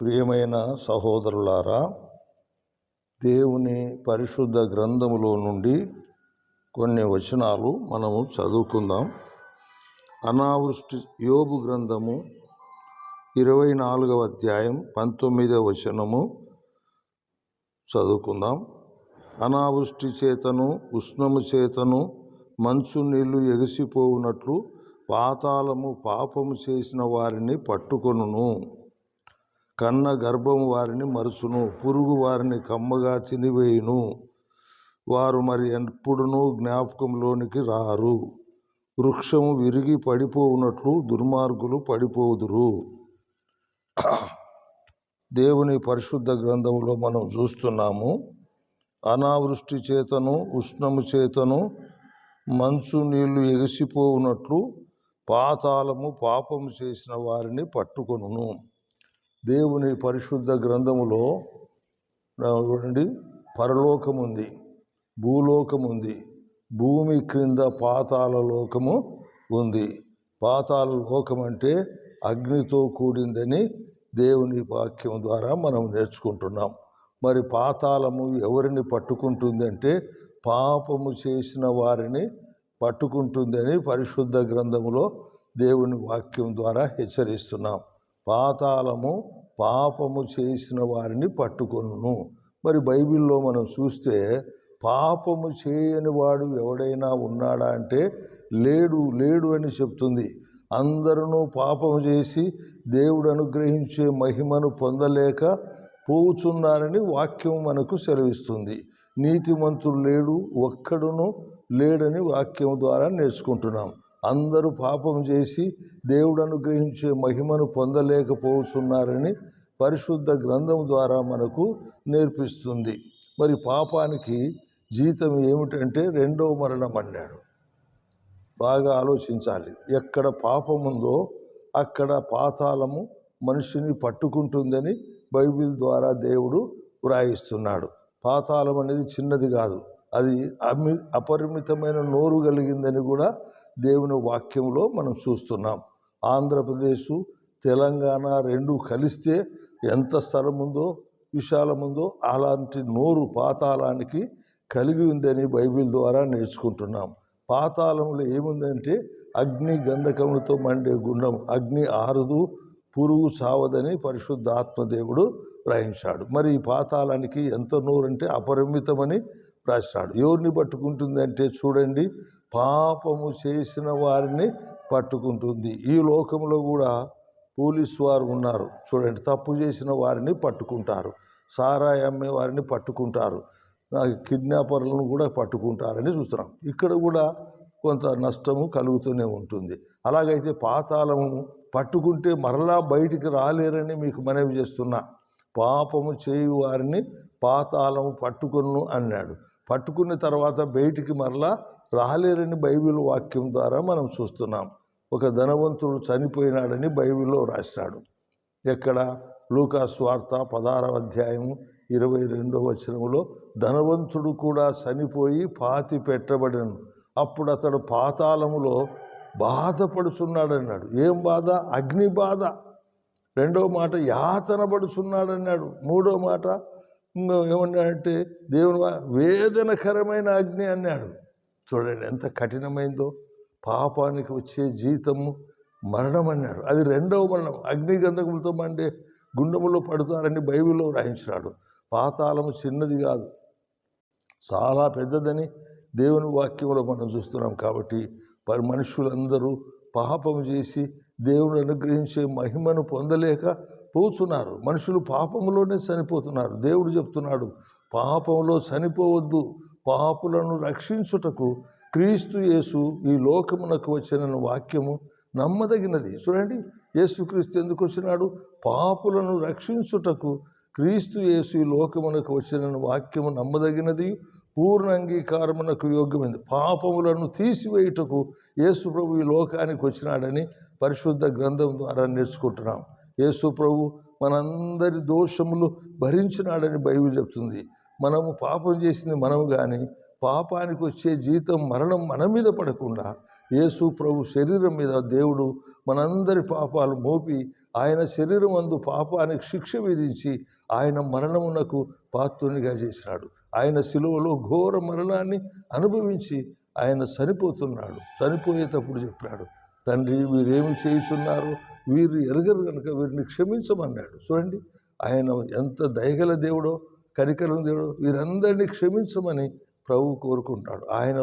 ప్రియమైన సహోదరులారా దేవుని పరిశుద్ధ గ్రంథములో నుండి కొన్ని వచనాలు మనము చదువుకుందాం. అనావృష్టి యోబు గ్రంథము ఇరవై నాలుగవ అధ్యాయం పంతొమ్మిదవ వచనము చదువుకుందాం. అనావృష్టి చేతను ఉష్ణము చేతను మంచు నీళ్ళు ఎగిసిపోవునట్లు పాతాళము పాపము చేసిన వారిని పట్టుకొనును. కన్న గర్భం వారిని మరుచును పురుగు వారిని కమ్మగా చినివేయును. వారు మరి ఎప్పుడునూ జ్ఞాపకంలోనికి రారు. వృక్షము విరిగి పడిపోవునట్లు దుర్మార్గులు పడిపోదురు. దేవుని పరిశుద్ధ గ్రంథంలో మనం చూస్తున్నాము అనావృష్టి చేతను ఉష్ణము చేతను మంచు నీళ్ళు ఎగిసిపోవునట్లు పాతాళము పాపము చేసిన వారిని పట్టుకొనును. దేవుని పరిశుద్ధ గ్రంథములో చూడండి పరలోకం ఉంది భూలోకం ఉంది భూమి క్రింద పాతాల లోకము ఉంది. పాతాల లోకం అంటే అగ్నితో కూడిందని దేవుని వాక్యం ద్వారా మనం నేర్చుకుంటున్నాం. మరి పాతాళము ఎవరిని పట్టుకుంటుంది అంటే పాపము చేసిన వారిని పట్టుకుంటుందని పరిశుద్ధ గ్రంథములో దేవుని వాక్యం ద్వారా హెచ్చరిస్తున్నాం. పాతాళము పాపము చేసిన వారిని పట్టుకొను మరి బైబిల్లో మనం చూస్తే పాపము చేయని వాడు ఎవడైనా ఉన్నాడా అంటే లేడు లేడు అని చెప్తుంది. అందరూ పాపము చేసి దేవుడు అనుగ్రహించే మహిమను పొందలేక పోచున్నారని వాక్యం మనకు సెలవిస్తుంది. నీతిమంతుడు లేడు ఒక్కడును లేడని వాక్యం ద్వారా నేర్చుకుంటున్నాం. అందరూ పాపం చేసి దేవుడు అనుగ్రహించే మహిమను పొందలేకపోతున్నారని పరిశుద్ధ గ్రంథం ద్వారా మనకు నేర్పిస్తుంది. మరి పాపానికి జీతం ఏమిటంటే రెండవ మరణం అన్నాడు. బాగా ఆలోచించాలి. ఎక్కడ పాపం ఉందో అక్కడ పాతాళము మనిషిని పట్టుకుంటుందని బైబిల్ ద్వారా దేవుడు వ్రాయిస్తున్నాడు. పాతాళం అనేది చిన్నది కాదు. అది అమి అపరిమితమైన నోరు కలిగిందని కూడా దేవుని వాక్యంలో మనం చూస్తున్నాం. ఆంధ్రప్రదేశ్ తెలంగాణ రెండు కలిస్తే ఎంత స్థలం ఉందో విశాలం ఉందో అలాంటి నోరు పాతాళానికి కలిగి ఉందని బైబిల్ ద్వారా నేర్చుకుంటున్నాం. పాతాళంలో ఏముందంటే అగ్ని గంధకములతో మండే గుండం అగ్ని ఆరుదు పురుగు చావదని పరిశుద్ధాత్మదేవుడు రాయించాడు మరి ఈ పాతాళానికి ఎంత నోరంటే అపరిమితమని రాశాడు ఎవరిని పట్టుకుంటుందంటే చూడండి పాపము చేసిన వారిని పట్టుకుంటుంది. ఈ లోకంలో కూడా పోలీస్ వారు ఉన్నారు. చూడండి తప్పు చేసిన వారిని పట్టుకుంటారు. సారాయి అమ్మే వారిని పట్టుకుంటారు. కిడ్నాపర్లను కూడా పట్టుకుంటారని చూస్తున్నాం. ఇక్కడ కూడా కొంత నష్టము కలుగుతూనే ఉంటుంది. అలాగైతే పాతాళము పట్టుకుంటే మరలా బయటికి రాలేరని మీకు మనవి చేస్తున్నా. పాపము చేయు వారిని పాతాళము పట్టుకును అన్నాడు. పట్టుకున్న తర్వాత బయటికి మరలా రాలేరని బైబిల్ వాక్యం ద్వారా మనం చూస్తున్నాం. ఒక ధనవంతుడు చనిపోయినాడని బైబిల్లో రాశాడు. ఎక్కడ? లూకా స్వార్త పదారవ అధ్యాయము ఇరవై రెండవ వచనంలో ధనవంతుడు కూడా చనిపోయి పాతి పెట్టబడను. అప్పుడు అతడు పాతాళములో బాధపడుచున్నాడన్నాడు. ఏం బాధ? అగ్ని బాధ. రెండో మాట యాతన పడుచున్నాడన్నాడు. మూడో మాట ఏమన్నాడంటే దేవుని వేదనకరమైన అగ్ని అన్నాడు. చూడండి ఎంత కఠినమైందో. పాపానికి వచ్చే జీతము మరణం అన్నాడు. అది రెండవ మరణం. అగ్ని గంధకములతో మండే గుండములో పడుతారని బైబిల్లో రాయించినాడు. పాతాళము చిన్నది కాదు. చాలా పెద్దదని దేవుని వాక్యంలో మనం చూస్తున్నాం కాబట్టి మరి మనుషులందరూ పాపం చేసి దేవుడు అనుగ్రహించే మహిమను పొందలేక పోతున్నారు. మనుషులు పాపంలోనే చనిపోతున్నారు. దేవుడు చెప్తున్నాడు పాపంలో చనిపోవద్దు. పాపులను రక్షించుటకు క్రీస్తు యేసు ఈ లోకమునకు వచ్చిన వాక్యము నమ్మదగినది. చూడండి యేసుక్రీస్తు ఎందుకు వచ్చినాడు? పాపులను రక్షించుటకు క్రీస్తు యేసు ఈ లోకమునకు వచ్చిన వాక్యము నమ్మదగినది పూర్ణ అంగీకారమునకు యోగ్యమైంది పాపములను తీసివేయుటకు యేసు ప్రభు ఈ లోకానికి వచ్చినాడని పరిశుద్ధ గ్రంథం ద్వారా నేర్చుకుంటున్నాం. యేసు ప్రభు మనందరి దోషములు భరించినాడని బైబిల్ చెప్తుంది. మనము పాపం చేసింది మనము కానీ పాపానికి వచ్చే జీతం మరణం మన మీద పడకుండా యేసు ప్రభు శరీరం మీద దేవుడు మనందరి పాపాలు మోపి ఆయన శరీరం అందు పాపానికి శిక్ష విధించి ఆయన మరణమునకు పాత్రునిగా చేసినాడు. ఆయన శిలువలో ఘోర మరణాన్ని అనుభవించి ఆయన చనిపోతున్నాడు. చనిపోయేటప్పుడు చెప్పాడు తండ్రి వీరేమి చేయుచున్నారు? వీరు ఎరగరు కనుక వీరిని క్షమించమన్నాడు. చూడండి ఆయన ఎంత దయగల దేవుడో కరికరం దేవుడో వీరందరినీ క్షమించమని ప్రభు కోరుకుంటాడు. ఆయన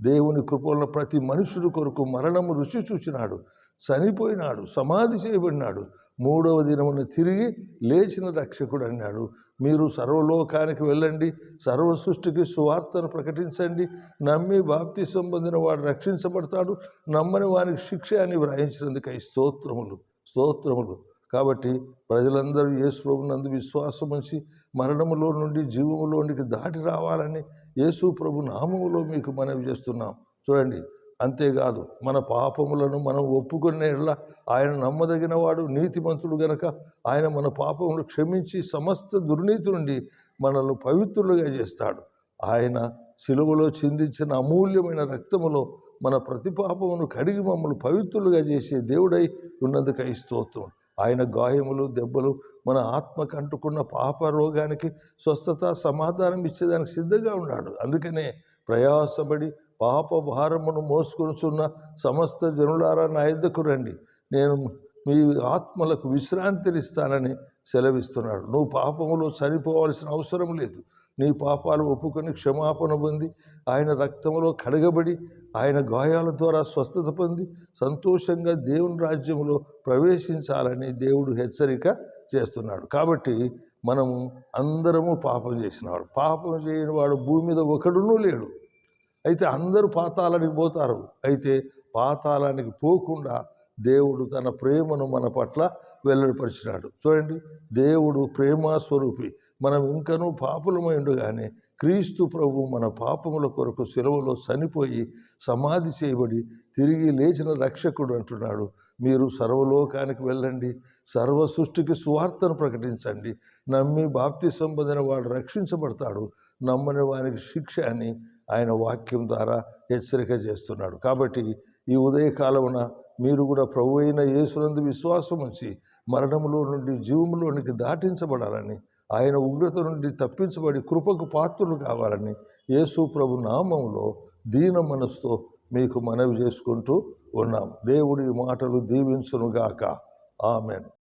దేవుని కృపలో ప్రతి మనుషుడు కొరకు మరణము రుచి చూచినాడు చనిపోయినాడు సమాధి చేయబడినాడు. మూడవ దినమున తిరిగి లేచిన రక్షకుడు అన్నాడు. మీరు సర్వలోకానికి వెళ్ళండి సర్వ సృష్టికి సువార్తను ప్రకటించండి. నమ్మి బాప్తి పొందిన వాడు రక్షించబడతాడు. నమ్మని వానికి శిక్ష అని వ్రాయించినందుకై స్తోత్రములు స్తోత్రములు. కాబట్టి ప్రజలందరూ యేసు ప్రభునందు విశ్వాసం ఉంచి మరణములో నుండి జీవములోనికి దాటి రావాలని యేసు ప్రభు నామములో మీకు మనవి చేస్తున్నాం. చూడండి అంతేకాదు మన పాపములను మనం ఒప్పుకునేలా ఆయన నమ్మదగిన వాడు నీతిమంతుడు గనక ఆయన మన పాపములు క్షమించి సమస్త దుర్నీతి నుండి మనల్ని పవిత్రులుగా చేస్తాడు. ఆయన శిలువలో చిందించిన అమూల్యమైన రక్తములో మన ప్రతి పాపమును కడిగి మమ్మల్ని పవిత్రులుగా చేసే దేవుడై ఉన్నందుకై స్తోత్రం. ఆయన గాయములు దెబ్బలు మన ఆత్మకు అంటుకున్న పాప రోగానికి స్వస్థత సమాధానం ఇచ్చేదానికి సిద్ధంగా ఉన్నాడు. అందుకనే ప్రయాసపడి పాప భారమును మోసుకొనుచున్న సమస్త జనులారా నా ఎద్దకు రండి. నేను మీ ఆత్మలకు విశ్రాంతినిస్తానని సెలవిస్తున్నాడు. నువ్వు పాపములో చనిపోవాల్సిన అవసరం లేదు. నీ పాపాలు ఒప్పుకొని క్షమాపణ పొంది ఆయన రక్తములో కడగబడి ఆయన గాయాల ద్వారా స్వస్థత పొంది సంతోషంగా దేవుని రాజ్యంలో ప్రవేశించాలని దేవుడు హెచ్చరిక చేస్తున్నాడు. కాబట్టి మనము అందరము పాపం చేసినవాడు పాపం చేయని వాడు భూమి మీద ఒకడునూ లేడు. అయితే అందరూ పాతాళానికి పోతారు. అయితే పాతాళానికి పోకుండా దేవుడు తన ప్రేమను మన పట్ల వెల్లడిపరిచినాడు. చూడండి దేవుడు ప్రేమ స్వరూపి మనం ఇంకనూ పాపులమై ఉండగానే క్రీస్తు ప్రభు మన పాపముల కొరకు సెలవులో చనిపోయి సమాధి చేయబడి తిరిగి లేచిన రక్షకుడు అంటున్నాడు. మీరు సర్వలోకానికి వెళ్ళండి సర్వ సృష్టికి సువార్తను ప్రకటించండి. నమ్మి బాప్తి సంబంధిన వాడు రక్షించబడతాడు. నమ్మని వానికి శిక్ష అని ఆయన వాక్యం ద్వారా హెచ్చరిక చేస్తున్నాడు. కాబట్టి ఈ ఉదయకాలమున మీరు కూడా ప్రభు అయిన యేసునందు విశ్వాసం ఉంచి మరణములో నుండి జీవములోనికి దాటించబడాలని ఆయన ఉగ్రత నుండి తప్పించబడి కృపకు పాత్రులు కావాలని యేసు ప్రభు నామంలో దీన మనస్తో మీకు మనవి చేసుకుంటూ ఉన్నాం. దేవుడి మాటలు దీవించునుగాక. ఆమెను.